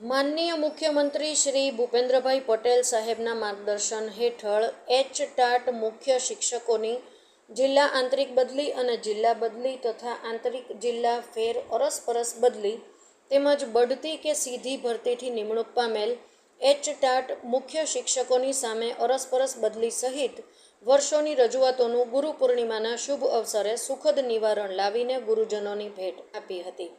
માનનીય મુખ્યમંત્રી શ્રી ભૂપેન્દ્રભાઈ પટેલ સાહેબના માર્ગદર્શન હેઠળ એચ ટાટ મુખ્ય શિક્ષકોની જિલ્લા આંતરિક બદલી અને જિલ્લા બદલી તથા આંતરિક જિલ્લા ફેર અરસપરસ બદલી તેમજ બઢતી કે સીધી ભરતીથી નિમણૂક પામેલ એચ ટાટ મુખ્ય શિક્ષકોની સામે અરસપરસ બદલી સહિત વર્ષોની રજૂઆતોનું ગુરુ પૂર્ણિમાના શુભ અવસરે સુખદ નિવારણ લાવીને ગુરુજનોની ભેટ આપી હતી.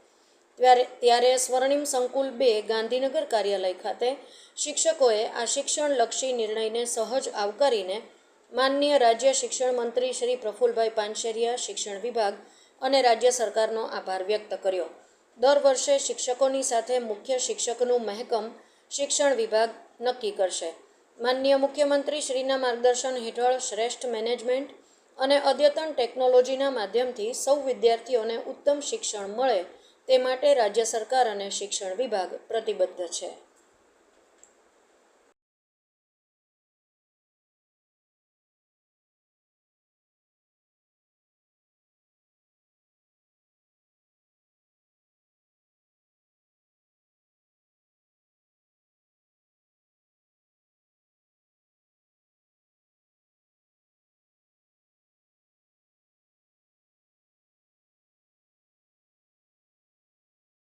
ત્યારે ત્યારે સ્વર્ણિમ સંકુલ બે ગાંધીનગર કાર્યાલય ખાતે શિક્ષકોએ આ શિક્ષણલક્ષી નિર્ણયને સહજ આવકારીને માનનીય રાજ્ય શિક્ષણ મંત્રી શ્રી પ્રફુલભાઈ પાનશેરિયા શિક્ષણ વિભાગ અને રાજ્ય સરકારનો આભાર વ્યક્ત કર્યો. દર વર્ષે શિક્ષકોની સાથે મુખ્ય શિક્ષકનું મહેકમ શિક્ષણ વિભાગ નક્કી કરશે. માનનીય મુખ્યમંત્રી શ્રીના માર્ગદર્શન હેઠળ શ્રેષ્ઠ મેનેજમેન્ટ અને અદ્યતન ટેકનોલોજીના માધ્યમથી સૌ વિદ્યાર્થીઓને ઉત્તમ શિક્ષણ મળે તે માટે રાજ્ય સરકાર અને શિક્ષણ વિભાગ પ્રતિબદ્ધ છે.